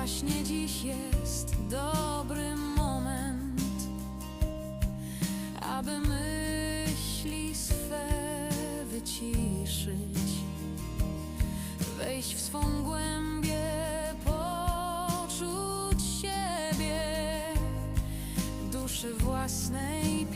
Właśnie dziś jest dobry moment, aby myśli swe wyciszyć, wejść w swą głębię, poczuć siebie, duszy własnej